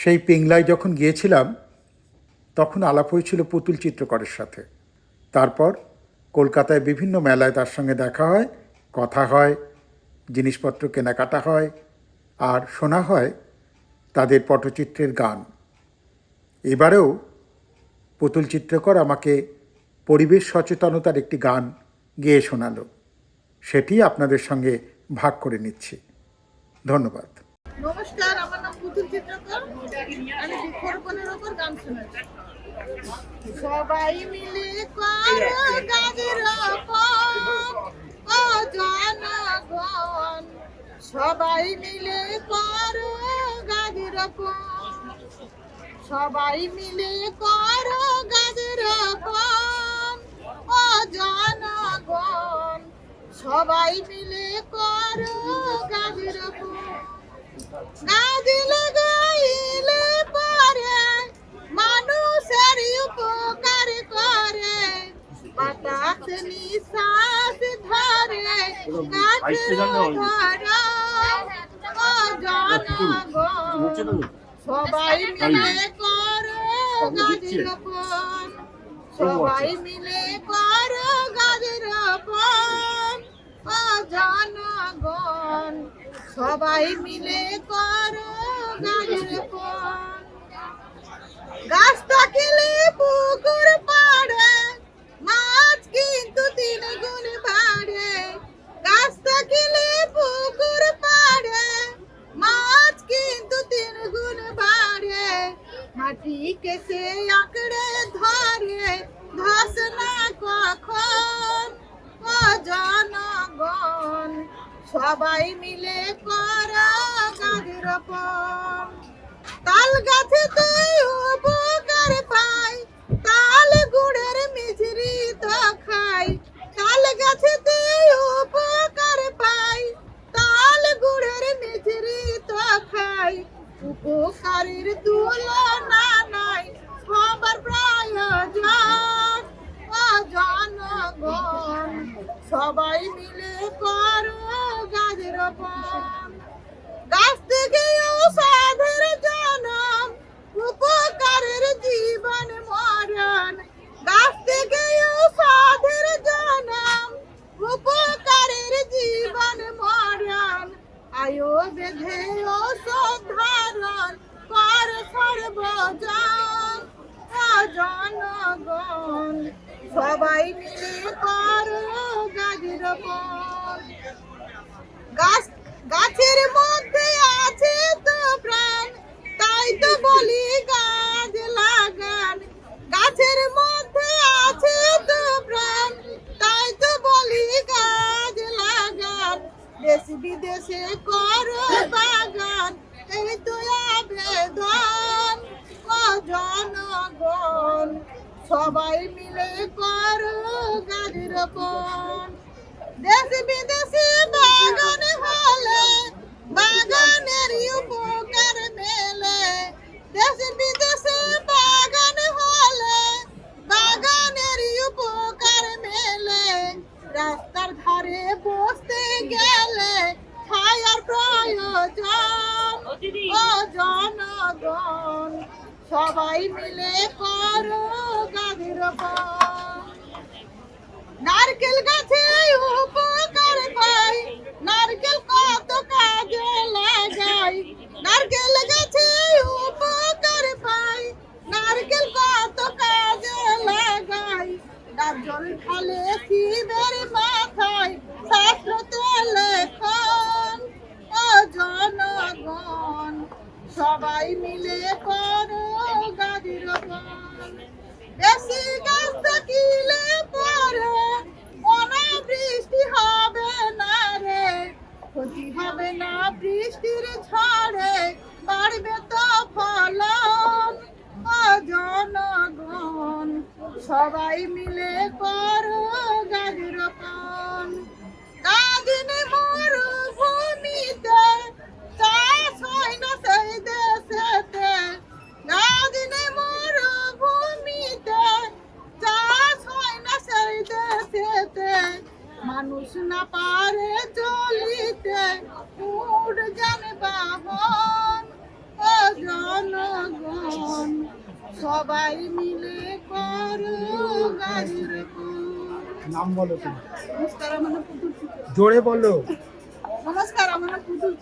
সেই পিংলায় যখন গিয়েছিলাম, তখন আলাপ হয়েছিল পুতুল চিত্রকরের সাথে। তারপর কলকাতায় বিভিন্ন মেলায় তার সঙ্গে দেখা হয়, কথা হয়, জিনিসপত্র কেনাকাটা হয়, আর শোনা হয় তাদের পটচিত্রের গান। এবারেও পুতুল চিত্রকর আমাকে পরিবেশ সচেতনতার একটি গান গেয়ে শোনালো। সেটি আপনাদের সঙ্গে ভাগ করে নিচ্ছি। ধন্যবাদ। নমস্কার আমার নাম পুতুল চিত্রকর সবাই মিলে করো রোপণ ও জনগণ, সবাই মিলে করো গাছের সবাই মিলে করো গাছের ও সবাই মিলে করো নিঃশ্বাস ধরে সবাই মিলে করো গাছ সবাই মিলে করো ও জনগণ সবাই মিলে করো গাছ রোপণ মাটিকে সে আঁকড়ে ধরে ধস না কখন ও জনগণ সবাই মিলে করা গাছ রোপণ তাল গাছে তুই উপকার সবাই মিলে করো গাছ রোপণ গাছ থেকে সাধের জনম, উপকারের জীবন মরণ। গাছ থেকে সাধের জনম, উপকারের জীবন মরণ। আয়ো বেঁধে ও সাধারণ কর সর্বজন। জনগণ সবাই মিলে করো গাছ গাছ, গাছের মধ্যে আছে তো প্রাণ, তাই তো বলি গাছ লাগান। গাছের মধ্যে আছে তো প্রাণ, তাই তো বলি গাছ লাগান। দেশ বিদেশে করো সবাই মিলে করো গাছ রোপণ দেশ বিদেশে বাগান হলে বাগানের উপকার মেলে। দেশ বিদেশে বাগান হলে বাগানের উপকার মেলে। রাস্তার ধারে বসতে গেলে ছায়ার প্রয়োজন। ও জনগণ। সবাই মিলে করো গাভীর নারকেল গাছে উপকার পাই। নারকেল কত কাজে লাগাই। নারকেল গাছে উপকার পাই। নারকেল কত কাজে লাগাই। ডাব জল ঢালে শিবের মাথায় শাস্ত্র লেখন। ও জনগণ সবাই মিলে করো গাদির বেশি গাছ থাকিলে পরে অনাবৃষ্টি হবে না রে। ক্ষতি হবে না বৃষ্টির ঝড়ে, বাড়বে তো ফলন। জনগণ, সবাই মিলে করো গাছ রোপণ কাদিনে মরুভূমিতে আরে চলিতে উঠ জান বাহন জনগণ সবাই মিলে করো গাড়ির নাম বলো তুমি। নমস্কার আমার পুতুল জোরে বলো। নমস্কার আমার পুতুল।